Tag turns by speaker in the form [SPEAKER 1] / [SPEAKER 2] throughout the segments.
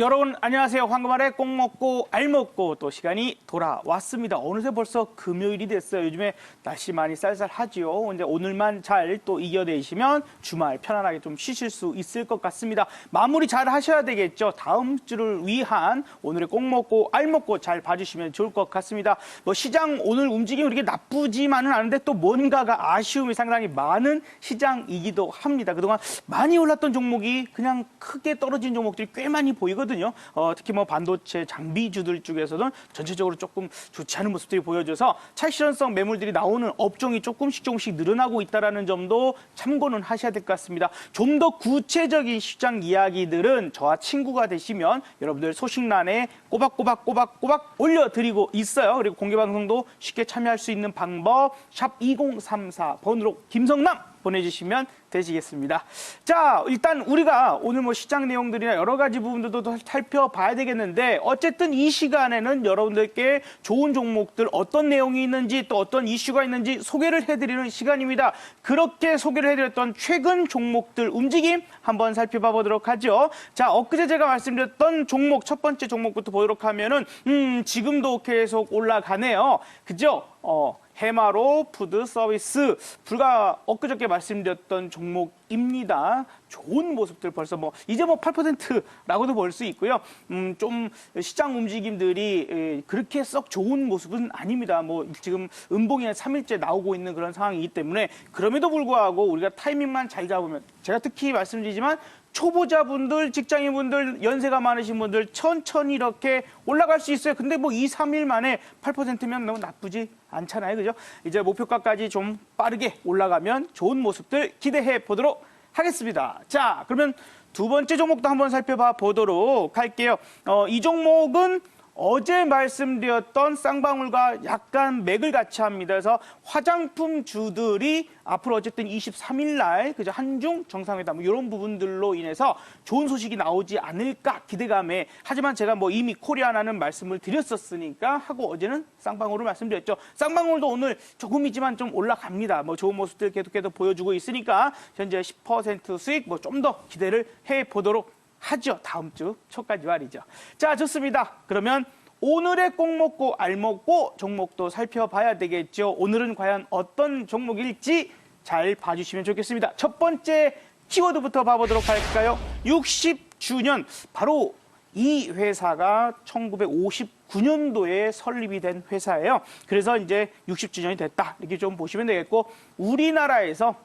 [SPEAKER 1] 여러분 안녕하세요. 황금알의 꼭 먹고 알 먹고 또 시간이 돌아왔습니다. 어느새 벌써 금요일이 됐어요. 요즘에 날씨 많이 쌀쌀하지요. 근데 오늘만 잘 또 이겨내시면 주말 편안하게 좀 쉬실 수 있을 것 같습니다. 마무리 잘 하셔야 되겠죠. 다음 주를 위한 오늘의 꼭 먹고 알 먹고 잘 봐주시면 좋을 것 같습니다. 뭐 시장 오늘 움직임이 그렇게 나쁘지만은 않은데 또 뭔가가 아쉬움이 상당히 많은 시장이기도 합니다. 그동안 많이 올랐던 종목이 그냥 크게 떨어진 종목들이 꽤 많이 보이거든요. 어, 특히 뭐 반도체 장비주들 쪽에서는 전체적으로 조금 좋지 않은 모습들이 보여져서 차익실현성 매물들이 나오는 업종이 조금씩 조금씩 늘어나고 있다라는 점도 참고는 하셔야 될 것 같습니다. 좀 더 구체적인 시장 이야기들은 저와 친구가 되시면 여러분들 소식란에 꼬박꼬박 꼬박꼬박 올려드리고 있어요. 그리고 공개 방송도 쉽게 참여할 수 있는 방법 샵 2034 번호로 김성남 보내주시면 되시겠습니다. 자, 일단 우리가 오늘 뭐 시장 내용들이나 여러 가지 부분들도 더 살펴봐야 되겠는데 어쨌든 이 시간에는 여러분들께 좋은 종목들 어떤 내용이 있는지 또 어떤 이슈가 있는지 소개를 해드리는 시간입니다. 그렇게 소개를 해드렸던 최근 종목들 움직임 한번 살펴봐 보도록 하죠. 자, 엊그제 제가 말씀드렸던 종목 첫 번째 종목부터 보도록 하면은 음, 지금도 계속 올라가네요. 그죠? 어, 해마로 푸드 서비스 불과 엊그저께 말씀드렸던 종목입니다. 좋은 모습들 벌써 뭐 이제 뭐 8%라고도 볼 수 있고요. 음, 좀 시장 움직임들이 에, 그렇게 썩 좋은 모습은 아닙니다. 뭐 지금 음봉이 한 3일째 나오고 있는 그런 상황이기 때문에 그럼에도 불구하고 우리가 타이밍만 잘 잡으면 제가 특히 말씀드리지만 초보자분들, 직장인분들, 연세가 많으신 분들 천천히 이렇게 올라갈 수 있어요. 근데 뭐 2, 3일 만에 8%면 너무 나쁘지 않잖아요. 그죠? 이제 목표가까지 좀 빠르게 올라가면 좋은 모습들 기대해 보도록 하겠습니다. 자, 그러면 두 번째 종목도 한번 살펴봐 보도록 할게요. 어, 이 종목은 어제 말씀드렸던 쌍방울과 약간 맥을 같이 합니다. 그래서 화장품 주들이 앞으로 어쨌든 23일 날 그저 한중 정상회담 뭐 이런 부분들로 인해서 좋은 소식이 나오지 않을까 기대감에 하지만 제가 뭐 이미 코리아나는 말씀을 드렸었으니까 하고 어제는 쌍방울을 말씀드렸죠. 쌍방울도 오늘 조금이지만 좀 올라갑니다. 뭐 좋은 모습들 계속해서 보여주고 있으니까 현재 10% 수익 뭐 좀 더 기대를 해 보도록 하죠. 다음 주 초까지 말이죠. 자, 좋습니다. 그러면 오늘의 꼭 먹고 알 먹고 종목도 살펴봐야 되겠죠. 오늘은 과연 어떤 종목일지 잘 봐주시면 좋겠습니다. 첫 번째 키워드부터 봐보도록 할까요? 60주년 바로 이 회사가 1959년도에 설립이 된 회사예요. 그래서 이제 60주년이 됐다 이렇게 좀 보시면 되겠고 우리나라에서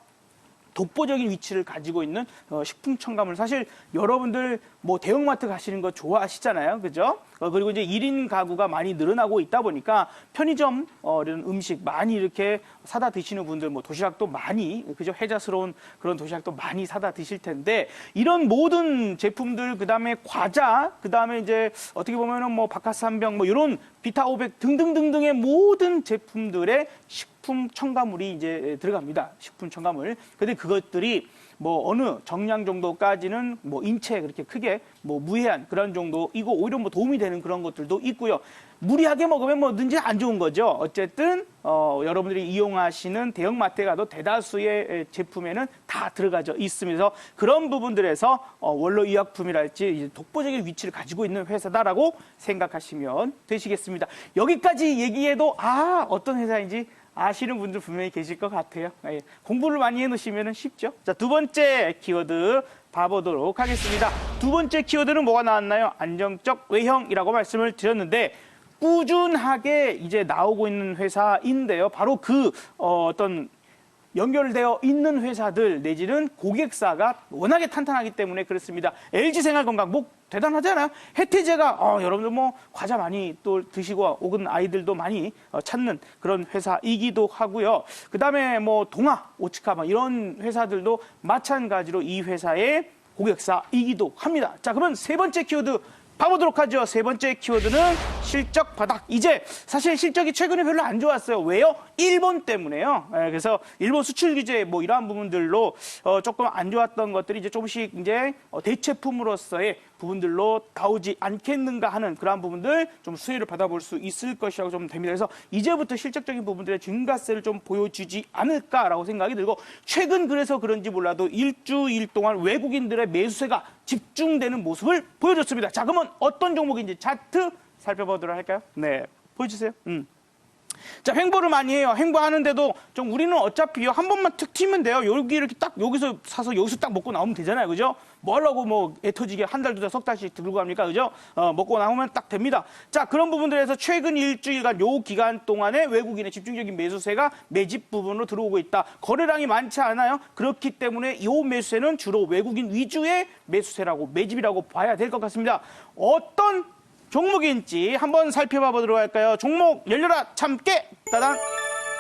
[SPEAKER 1] 독보적인 위치를 가지고 있는 어, 식품 첨가물. 사실 여러분들 뭐 대형마트 가시는 거 좋아하시잖아요. 그죠? 어, 그리고 이제 1인 가구가 많이 늘어나고 있다 보니까 편의점 어, 이런 음식 많이 이렇게 사다 드시는 분들 뭐 도시락도 많이 그죠 해자스러운 그런 도시락도 많이 사다 드실 텐데 이런 모든 제품들 그다음에 과자 그다음에 이제 어떻게 보면은 뭐 바카스 한병뭐 이런 비타 500 등등등등의 모든 제품들의 식품 첨가물이 이제 들어갑니다. 식품 첨가물. 근데 그것들이 뭐 어느 정량 정도까지는 뭐 인체에 그렇게 크게 뭐 무해한 그런 정도이고 오히려 뭐 도움이 되는 그런 것들도 있고요. 무리하게 먹으면 뭐든지 안 좋은 거죠. 어쨌든 어, 여러분들이 이용하시는 대형마트에 가도 대다수의 제품에는 다 들어가져 있으면서 그런 부분들에서 어, 원로 의약품이랄지 독보적인 위치를 가지고 있는 회사다라고 생각하시면 되시겠습니다. 여기까지 얘기해도 아 어떤 회사인지 아시는 분들 분명히 계실 것 같아요. 예, 공부를 많이 해놓으시면 쉽죠. 자, 두 번째 키워드 봐보도록 하겠습니다. 두 번째 키워드는 뭐가 나왔나요? 안정적 외형이라고 말씀을 드렸는데 꾸준하게 이제 나오고 있는 회사인데요. 바로 그 어, 어떤 연결되어 있는 회사들 내지는 고객사가 워낙에 탄탄하기 때문에 그렇습니다. LG생활건강 뭐 대단하잖아요. 혜태제가 어, 여러분들 뭐 과자 많이 또 드시고 혹은 아이들도 많이 어, 찾는 그런 회사이기도 하고요. 그다음에 뭐 동아, 오츠카 뭐 이런 회사들도 마찬가지로 이 회사의 고객사이기도 합니다. 자, 그러면 세 번째 키워드 봐보도록 하죠. 세 번째 키워드는 실적 바닥. 이제 사실 실적이 최근에 별로 안 좋았어요. 왜요? 일본 때문에요. 예, 그래서 일본 수출 규제 뭐 이러한 부분들로 어, 조금 안 좋았던 것들이 이제 조금씩 이제 어, 대체품으로서의 부분들로 나오지 않겠는가 하는 그러한 부분들 좀 수혜를 받아볼 수 있을 것이라고 좀 됩니다. 그래서 이제부터 실적적인 부분들의 증가세를 좀 보여주지 않을까라고 생각이 들고 최근 그래서 그런지 몰라도 일주일 동안 외국인들의 매수세가 집중되는 모습을 보여줬습니다. 자, 그러면 어떤 종목인지 차트 살펴보도록 할까요? 네, 보여주세요. 음. 자, 횡보를 많이 해요. 횡보하는데도 좀 우리는 어차피요. 한 번만 툭 튀면 돼요. 여기 이렇게 딱 여기서 사서 여기서 딱 먹고 나오면 되잖아요. 그죠? 뭐 하려고 뭐 애터지게 한 달, 두 달, 석 달씩 들고 갑니까? 그죠? 어, 먹고 나오면 딱 됩니다. 자, 그런 부분들에서 최근 일주일간 요 기간 동안에 외국인의 집중적인 매수세가 매집 부분으로 들어오고 있다. 거래량이 많지 않아요. 그렇기 때문에 이 매수세는 주로 외국인 위주의 매수세라고 매집이라고 봐야 될 것 같습니다. 어떤 종목인지 한번 살펴봐 보도록 할까요? 종목 열려라 참깨 따단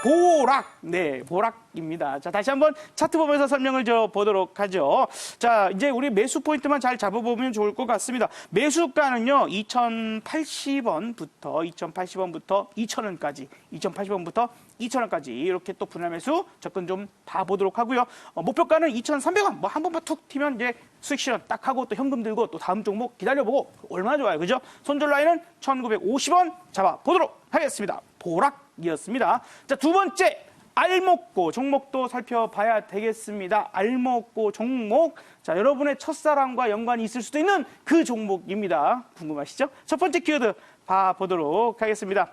[SPEAKER 1] 보락 네 보락입니다. 자 다시 한번 차트 보면서 설명을 좀 보도록 하죠. 자 이제 우리 매수 포인트만 잘 잡아보면 좋을 것 같습니다. 매수가는요 2,080원부터 2,080원부터 2,000원까지 2,080원부터 2,000원까지 이렇게 또 분할 매수 접근 좀 봐보도록 하고요. 어, 목표가는 2,300원 뭐 한 번만 툭 튀면 이제 수익 실현 딱 하고 또 현금 들고 또 다음 종목 기다려보고 얼마나 좋아요, 그죠? 손절 라인은 1,950원 잡아 보도록 하겠습니다. 보락 이었습니다. 자 두 번째 알먹고 종목도 살펴봐야 되겠습니다. 알먹고 종목. 자, 여러분의 첫사랑과 연관이 있을 수도 있는 그 종목입니다. 궁금하시죠? 첫 번째 키워드 봐보도록 하겠습니다.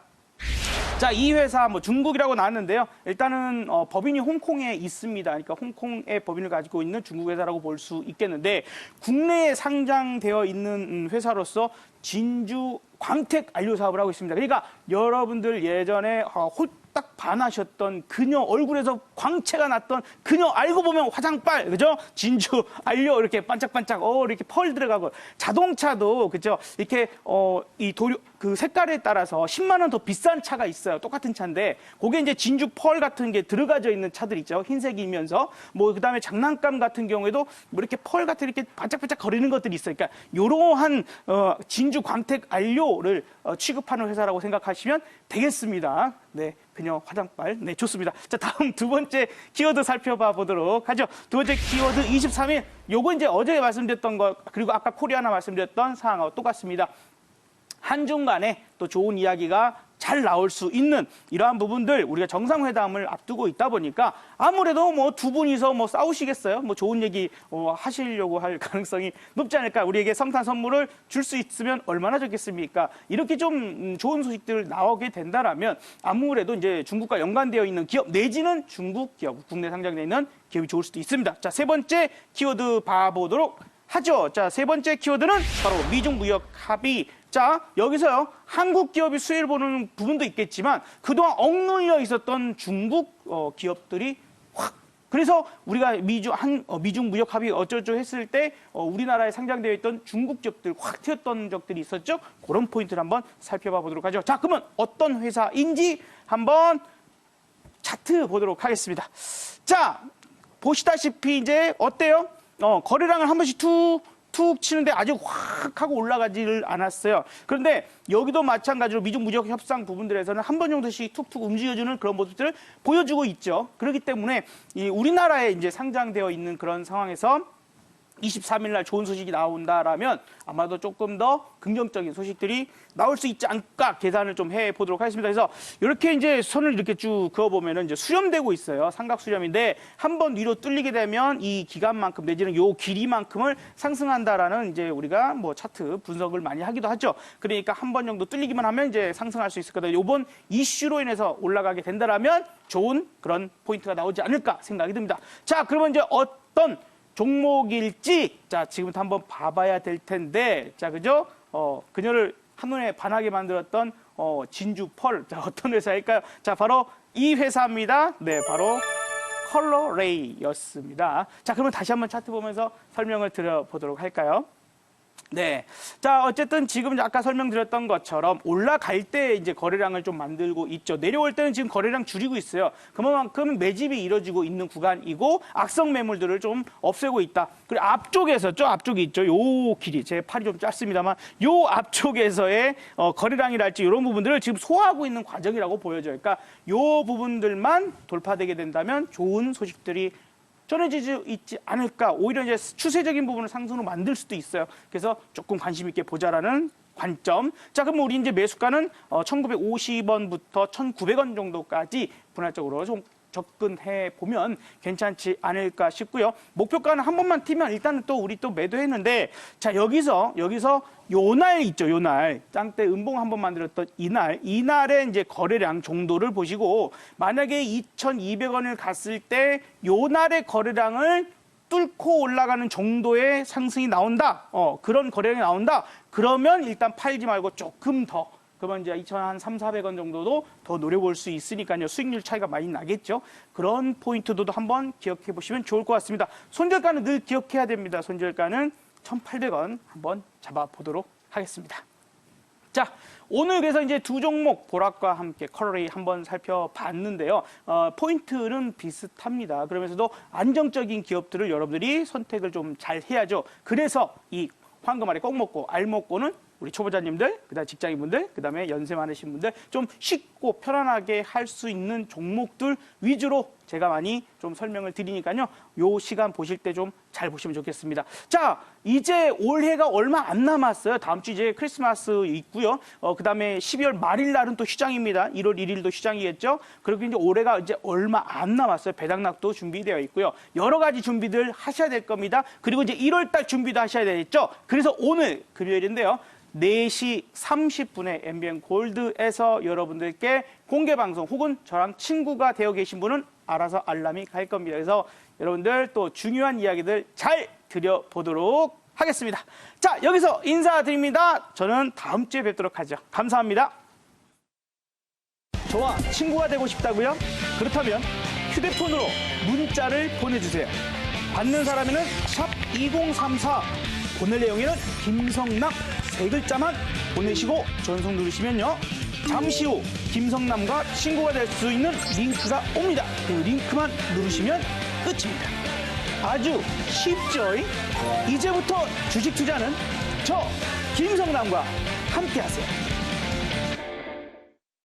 [SPEAKER 1] 자, 이 회사 뭐 중국이라고 나왔는데요. 일단은 어, 법인이 홍콩에 있습니다. 그러니까 홍콩의 법인을 가지고 있는 중국 회사라고 볼 수 있겠는데 국내에 상장되어 있는 음, 회사로서 진주 광택 안료 사업을 하고 있습니다. 그러니까 여러분들 예전에 어, 홀 딱 반하셨던 그녀 얼굴에서 광채가 났던 그녀 알고 보면 화장빨 그죠? 진주 알료 이렇게 반짝반짝 어 이렇게 펄 들어가고 자동차도 그죠? 이렇게 어이 도료 그 색깔에 따라서 10만 원 더 비싼 차가 있어요. 똑같은 차인데 그게 이제 진주 펄 같은 게 들어가져 있는 차들 있죠. 흰색이면서 뭐 그다음에 장난감 같은 경우에도 뭐 이렇게 펄 같은 이렇게 반짝반짝 거리는 것들이 있어요. 그러니까 이러한 어, 진주 광택 안료를 어, 취급하는 회사라고 생각하시면 되겠습니다. 네, 그녀 화장빨. 네, 좋습니다. 자, 다음 두 번째 키워드 살펴봐 보도록 하죠. 두 번째 키워드 23일. 요거 이제 어제 말씀드렸던 거 그리고 아까 코리아나 말씀드렸던 사항하고 똑같습니다. 한중간에 또 좋은 이야기가 잘 나올 수 있는 이러한 부분들 우리가 정상회담을 앞두고 있다 보니까 아무래도 뭐 두 분이서 뭐 싸우시겠어요? 뭐 좋은 얘기 어, 하시려고 할 가능성이 높지 않을까? 우리에게 성탄 선물을 줄 수 있으면 얼마나 좋겠습니까? 이렇게 좀 음, 좋은 소식들 나오게 된다라면 아무래도 이제 중국과 연관되어 있는 기업 내지는 중국 기업 국내 상장되어 있는 기업이 좋을 수도 있습니다. 자, 세 번째 키워드 봐보도록 하죠. 자, 세 번째 키워드는 바로 미중 무역 합의. 자, 여기서요. 한국 기업이 수혜를 보는 부분도 있겠지만 그동안 억눌려 있었던 중국 어, 기업들이 확 그래서 우리가 미중 한 어, 미중 무역 합의 어쩌죠 했을 때 어, 우리나라에 상장되어 있던 중국 기업들 확 튀었던 적들이 있었죠. 그런 포인트를 한번 살펴봐 보도록 하죠. 자, 그러면 어떤 회사인지 한번 차트 보도록 하겠습니다. 자, 보시다시피 이제 어때요? 어, 거래량을 한 번씩 툭, 툭 치는데 아직 확 하고 올라가지를 않았어요. 그런데 여기도 마찬가지로 미중 무역 협상 부분들에서는 한 번 정도씩 툭툭 움직여주는 그런 모습들을 보여주고 있죠. 그렇기 때문에 이 우리나라에 이제 상장되어 있는 그런 상황에서 23일 날 좋은 소식이 나온다라면 아마도 조금 더 긍정적인 소식들이 나올 수 있지 않을까 계산을 좀 해 보도록 하겠습니다. 그래서 이렇게 이제 선을 이렇게 쭉 그어 보면은 이제 수렴되고 있어요. 삼각 수렴인데 한 번 위로 뚫리게 되면 이 기간만큼 내지는 요 길이만큼을 상승한다라는 이제 우리가 뭐 차트 분석을 많이 하기도 하죠. 그러니까 한 번 정도 뚫리기만 하면 이제 상승할 수 있을 거다. 요번 이슈로 인해서 올라가게 된다라면 좋은 그런 포인트가 나오지 않을까 생각이 듭니다. 자, 그러면 이제 어떤 종목일지. 자 지금부터 한번 봐봐야 될 텐데. 자 그죠? 어 그녀를 한눈에 반하게 만들었던 어 진주 펄 자 어떤 회사일까요? 자 바로 이 회사입니다. 네 바로 컬러레이였습니다. 자 그러면 다시 한번 차트 보면서 설명을 드려보도록 할까요 네. 자, 어쨌든 지금 아까 설명드렸던 것처럼 올라갈 때 이제 거래량을 좀 만들고 있죠. 내려올 때는 지금 거래량 줄이고 있어요. 그만큼 매집이 이루어지고 있는 구간이고 악성 매물들을 좀 없애고 있다. 그리고 앞쪽에서 저 앞쪽에 있죠. 요 길이 제 팔이 좀 짧습니다만 요 앞쪽에서의 어, 거래량이랄지 이런 부분들을 지금 소화하고 있는 과정이라고 보여져요. 그러니까 요 부분들만 돌파되게 된다면 좋은 소식들이 전해지지 있지 않을까. 오히려 이제 추세적인 부분을 상승으로 만들 수도 있어요. 그래서 조금 관심 있게 보자라는 관점. 자, 그럼 우리 이제 매수가는 어, 1950원부터 1900원 정도까지 분할적으로 좀 접근해 보면 괜찮지 않을까 싶고요. 목표가는 한 번만 튀면 일단은 또 우리 또 매도했는데 자 여기서 여기서 요날 있죠 요날 짱때 음봉 한 번 만들었던 이날 이날의 이제 거래량 정도를 보시고 만약에 2,200원을 갔을 때 요날의 거래량을 뚫고 올라가는 정도의 상승이 나온다. 어, 그런 거래량이 나온다. 그러면 일단 팔지 말고 조금 더 그러면 이제 2,000한 3, 400원 정도도 더 노려볼 수 있으니까요. 수익률 차이가 많이 나겠죠. 그런 포인트도 한번 기억해 보시면 좋을 것 같습니다. 손절가는 늘 기억해야 됩니다. 손절가는 1,800원 한번 잡아보도록 하겠습니다. 자, 오늘 그래서 이제 두 종목 보락과 함께 컬러리 한번 살펴봤는데요. 어, 포인트는 비슷합니다. 그러면서도 안정적인 기업들을 여러분들이 선택을 좀 잘 해야죠. 그래서 이 황금알에 꼭 먹고 알 먹고는 우리 초보자님들, 그다음 직장인분들, 그다음에 연세 많으신 분들 좀 쉽고 편안하게 할 수 있는 종목들 위주로 제가 많이 좀 설명을 드리니까요. 요 시간 보실 때 좀 잘 보시면 좋겠습니다. 자, 이제 올해가 얼마 안 남았어요. 다음 주 이제 크리스마스 있고요. 어, 그다음에 12월 말일 날은 또 휴장입니다. 1월 1일도 휴장이겠죠. 그리고 이제 올해가 이제 얼마 안 남았어요. 배당락도 준비되어 있고요. 여러 가지 준비들 하셔야 될 겁니다. 그리고 이제 1월 달 준비도 하셔야 되겠죠. 그래서 오늘 금요일인데요. 4시 30분에 MBN 골드에서 여러분들께 공개 방송 혹은 저랑 친구가 되어 계신 분은 알아서 알람이 갈 겁니다. 그래서 여러분들 또 중요한 이야기들 잘 드려보도록 하겠습니다. 자, 여기서 인사드립니다. 저는 다음 주에 뵙도록 하죠. 감사합니다. 저와 친구가 되고 싶다고요? 그렇다면 휴대폰으로 문자를 보내주세요. 받는 사람에는 샵 2034, 보낼 내용에는 김성남 세 글자만 보내시고 전송 누르시면요. 잠시 후 김성남과 친구가 될 수 있는 링크가 옵니다. 그 링크만 누르시면 끝입니다. 아주 쉽죠? 이제부터 주식 투자는 저 김성남과 함께 하세요.